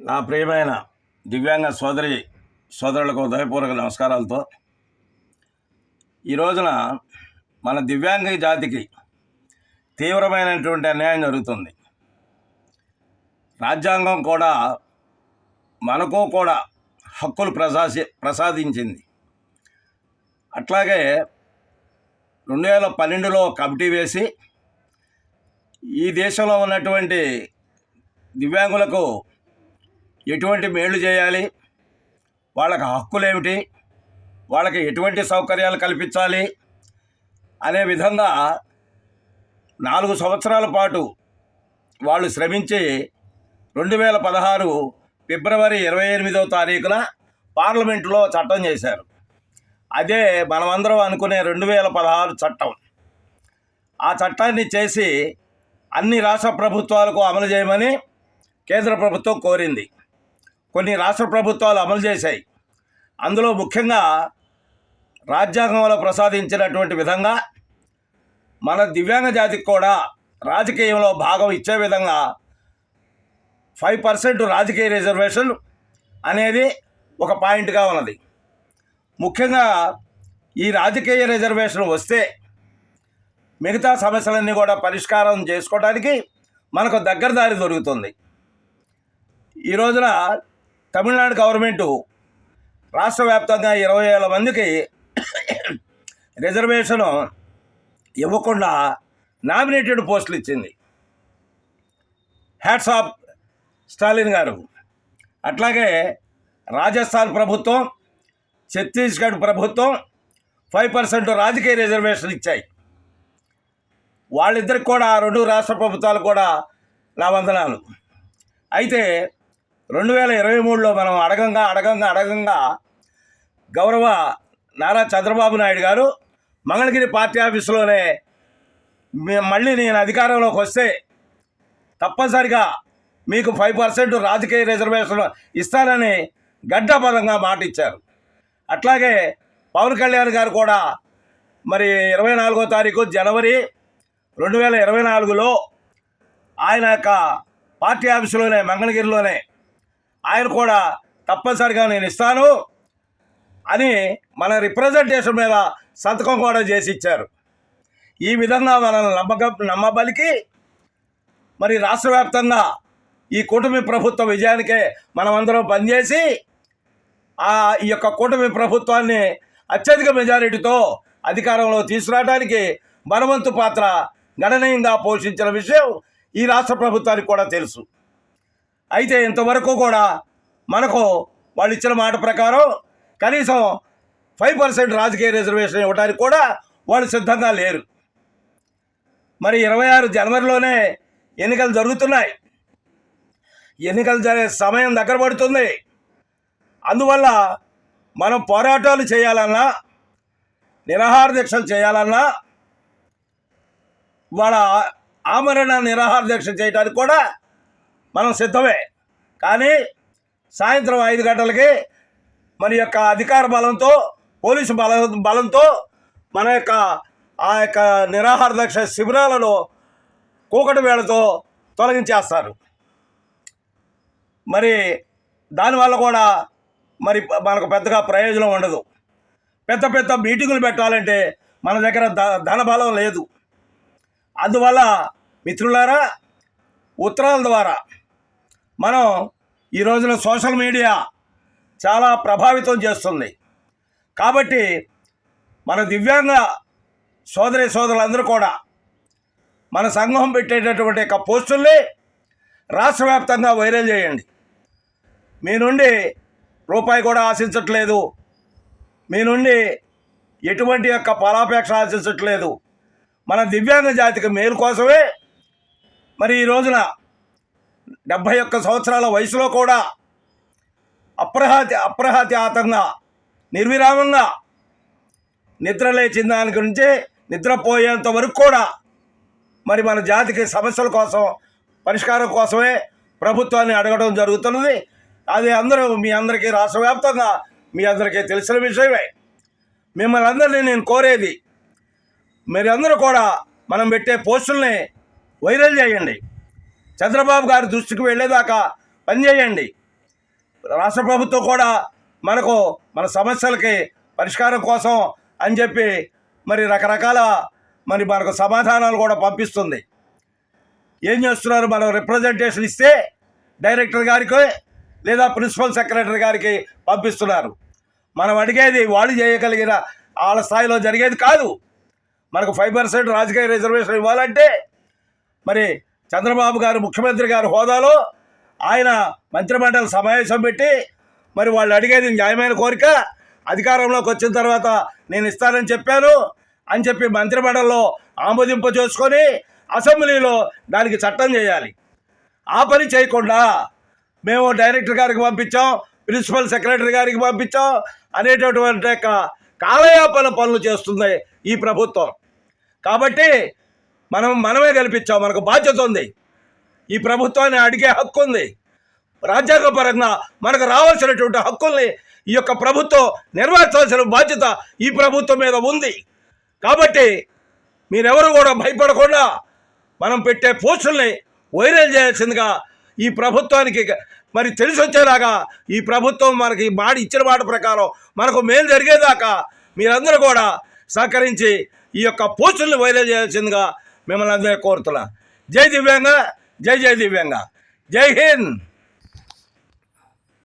నా ప్రియమైన దివ్యాంగ సోదరి సోదరులకు ఉదయపూర్వక నమస్కారాలతో ఈ రోజున మన దివ్యాంగ జాతికి తీవ్రమైనటువంటి అన్యాయం జరుగుతుంది. రాజ్యాంగం కూడా మనకు కూడా హక్కులు ప్రసాసి ప్రసాదించింది. అట్లాగే రెండు వేల పన్నెండులో కమిటీ వేసి ఈ దేశంలో ఉన్నటువంటి దివ్యాంగులకు ఎటువంటి మేలు చేయాలి? వాళ్ళకి హక్కులు ఏమిటి వాళ్ళకి ఎటువంటి సౌకర్యాలు కల్పించాలి? అనే విధంగా నాలుగు సంవత్సరాల పాటు వాళ్ళు శ్రమించి రెండు వేల పదహారు ఫిబ్రవరి ఇరవై ఎనిమిదవ తారీఖున పార్లమెంటులో చట్టం చేశారు. అదే మనమందరం అనుకునే రెండు వేల పదహారు చట్టం. ఆ చట్టాన్ని చేసి అన్ని రాష్ట్ర ప్రభుత్వాలకు అమలు చేయమని కేంద్ర ప్రభుత్వం కోరింది. కొన్ని రాష్ట్ర ప్రభుత్వాలు అమలు చేశాయి. అందులో ముఖ్యంగా రాజ్యాంగంలో ప్రసాదించినటువంటి విధంగా మన దివ్యాంగ జాతికి కూడా రాజకీయంలో భాగం ఇచ్చే విధంగా ఫైవ్ పర్సెంట్ రాజకీయ రిజర్వేషన్ అనేది ఒక పాయింట్గా ఉన్నది. ముఖ్యంగా ఈ రాజకీయ రిజర్వేషన్ వస్తే మిగతా సమస్యలన్నీ కూడా పరిష్కారం చేసుకోవడానికి మనకు దగ్గర దారి దొరుకుతుంది. ఈ రోజున తమిళనాడు గవర్నమెంటు రాష్ట్ర వ్యాప్తంగా ఇరవై వేల మందికి రిజర్వేషన్ ఇవ్వకుండా నామినేటెడ్ పోస్టులు ఇచ్చింది. హ్యాట్స్ ఆఫ్ స్టాలిన్ గారు. అట్లాగే రాజస్థాన్ ప్రభుత్వం ఛత్తీస్గఢ్ ప్రభుత్వం ఫైవ్ పర్సెంట్ రాజకీయ రిజర్వేషన్ ఇచ్చాయి. వాళ్ళిద్దరికి కూడా రెండు రాష్ట్ర ప్రభుత్వాలు కూడా నా వందనాలు. అయితే రెండు వేల ఇరవై మూడులో మనం అడగంగా అడగంగా అడగంగా గౌరవ నారా చంద్రబాబు నాయుడు గారు మంగళగిరి పార్టీ ఆఫీసులోనే మళ్ళీ నేను అధికారంలోకి వస్తే తప్పనిసరిగా మీకు ఫైవ్ పర్సెంట్ రాజకీయ రిజర్వేషన్ ఇస్తానని గడ్డపదంగా మాట ఇచ్చారు అట్లాగే పవన్ కళ్యాణ్ గారు కూడా మరి ఇరవై నాలుగో తారీఖు జనవరి రెండు వేల ఇరవై నాలుగులో ఆయన యొక్క పార్టీ ఆఫీసులోనే మంగళగిరిలోనే ఆయన కూడా తప్పనిసరిగా నేను ఇస్తాను అని మన రిప్రజెంటేషన్ మీద సంతకం కూడా చేసి ఇచ్చారు. ఈ విధంగా మనల్ని నమ్మక నమ్మబలికి మరి రాష్ట్ర వ్యాప్తంగా ఈ కూటమి ప్రభుత్వ విజయానికే మనమందరం పనిచేసి ఆ ఈ యొక్క కూటమి ప్రభుత్వాన్ని అత్యధిక మెజారిటీతో అధికారంలో తీసుకురావడానికి మనవంతు పాత్ర గణనీయంగా పోషించిన విషయం ఈ రాష్ట్ర ప్రభుత్వానికి కూడా తెలుసు. అయితే ఇంతవరకు కూడా మనకు వాళ్ళు ఇచ్చిన మాట ప్రకారం కనీసం ఫైవ్ పర్సెంట్ రాజకీయ రిజర్వేషన్ ఇవ్వడానికి కూడా వాళ్ళు సిద్ధంగా లేరు. మరి ఇరవై ఆరు జనవరిలోనే ఎన్నికలు జరుగుతున్నాయి. ఎన్నికలు జరిగే సమయం దగ్గర పడుతుంది. అందువల్ల మనం పోరాటాలు చేయాలన్నా నిరాహార దీక్షలు చేయాలన్నా వాళ్ళ ఆమరణ నిరాహార దీక్ష చేయడానికి కూడా మనం సిద్ధమే. కానీ సాయంత్రం ఐదు గంటలకి మన యొక్క అధికార బలంతో పోలీసు బల బలంతో మన యొక్క ఆ యొక్క నిరాహార దీక్ష శిబిరాలను కూకటి వేళతో తొలగించేస్తారు. మరి దానివల్ల కూడా మరి మనకు పెద్దగా ప్రయోజనం ఉండదు. పెద్ద పెద్ద మీటింగులు పెట్టాలంటే మన దగ్గర ధ ధన బలం లేదు. అందువల్ల మిత్రులారా ఉత్తరాల ద్వారా మనం ఈ రోజున సోషల్ మీడియా చాలా ప్రభావితం చేస్తుంది. కాబట్టి మన దివ్యాంగ సోదరి సోదరులందరూ కూడా మన సంఘం పెట్టేటటువంటి యొక్క పోస్టుల్ని రాష్ట్ర వ్యాప్తంగా వైరల్ చేయండి. మీ నుండి రూపాయి కూడా ఆశించట్లేదు. మీ నుండి ఎటువంటి యొక్క ఫలాపేక్ష ఆశించట్లేదు. మన దివ్యాంగ జాతికి మేలు కోసమే మరి ఈ రోజున డెబ్భై ఒక్క సంవత్సరాల వయసులో కూడా అప్రహాతి అప్రహాత్యాతంగా నిర్విరామంగా నిద్ర లేచిన దాని గురించి నిద్రపోయేంత వరకు కూడా మరి మన జాతికి సమస్యల కోసం పరిష్కారం కోసమే ప్రభుత్వాన్ని అడగడం జరుగుతున్నది. అది అందరూ మీ అందరికీ రాష్ట్ర వ్యాప్తంగా మీ అందరికీ తెలిసిన విషయమే. మిమ్మల్ని అందరినీ నేను కోరేది మీరందరూ కూడా మనం పెట్టే పోస్టుల్ని వైరల్ చేయండి. చంద్రబాబు గారి దృష్టికి వెళ్ళేదాకా పనిచేయండి రాష్ట్ర ప్రభుత్వం కూడా మనకు మన సమస్యలకి పరిష్కారం కోసం అని చెప్పి మరి రకరకాల మరి మనకు సమాధానాలు కూడా పంపిస్తుంది. ఏం చేస్తున్నారు? మనం రిప్రజెంటేషన్ ఇస్తే డైరెక్టర్ గారికి లేదా ప్రిన్సిపల్ సెక్రటరీ గారికి పంపిస్తున్నారు. మనం అడిగేది వాళ్ళు చేయగలిగిన వాళ్ళ స్థాయిలో జరిగేది కాదు. మనకు ఫైవ్ పర్సెంట్ రాజకీయ రిజర్వేషన్ ఇవ్వాలంటే మరి చంద్రబాబు గారు ముఖ్యమంత్రి గారి హోదాలో ఆయన మంత్రిమండలి సమావేశం పెట్టి మరి వాళ్ళు అడిగేది న్యాయమైన కోరిక అధికారంలోకి వచ్చిన తర్వాత నేను ఇస్తానని చెప్పాను అని చెప్పి మంత్రిమండలిలో ఆమోదింప చేసుకొని అసెంబ్లీలో దానికి చట్టం చేయాలి. ఆ పని చేయకుండా మేము డైరెక్టర్ గారికి పంపించాం ప్రిన్సిపల్ సెక్రటరీ గారికి పంపించాం అనేటటువంటి యొక్క కాలయాపన పనులు చేస్తుంది ఈ ప్రభుత్వం. కాబట్టి మనం మనమే గెలిపించాం మనకు బాధ్యత ఉంది. ఈ ప్రభుత్వాన్ని అడిగే హక్కు ఉంది. రాజ్యాంగపరంగా మనకు రావాల్సినటువంటి హక్కుల్ని ఈ యొక్క ప్రభుత్వం నిర్వహించాల్సిన బాధ్యత ఈ ప్రభుత్వం మీద ఉంది. కాబట్టి మీరెవరు కూడా భయపడకుండా మనం పెట్టే పోస్టుల్ని వైరల్ చేయాల్సిందిగా ఈ ప్రభుత్వానికి మరి తెలిసి వచ్చేలాగా ఈ ప్రభుత్వం మనకి మాట ఇచ్చిన మాట ప్రకారం మనకు మేలు జరిగేదాకా మీరందరూ కూడా సహకరించి ఈ యొక్క పోస్టుల్ని వైరల్ చేయాల్సిందిగా మిమ్మల్ని అందరూ కోరుతున్నా. జై దివ్యాంగ జై జై దివ్యాంగ. జై హింద్.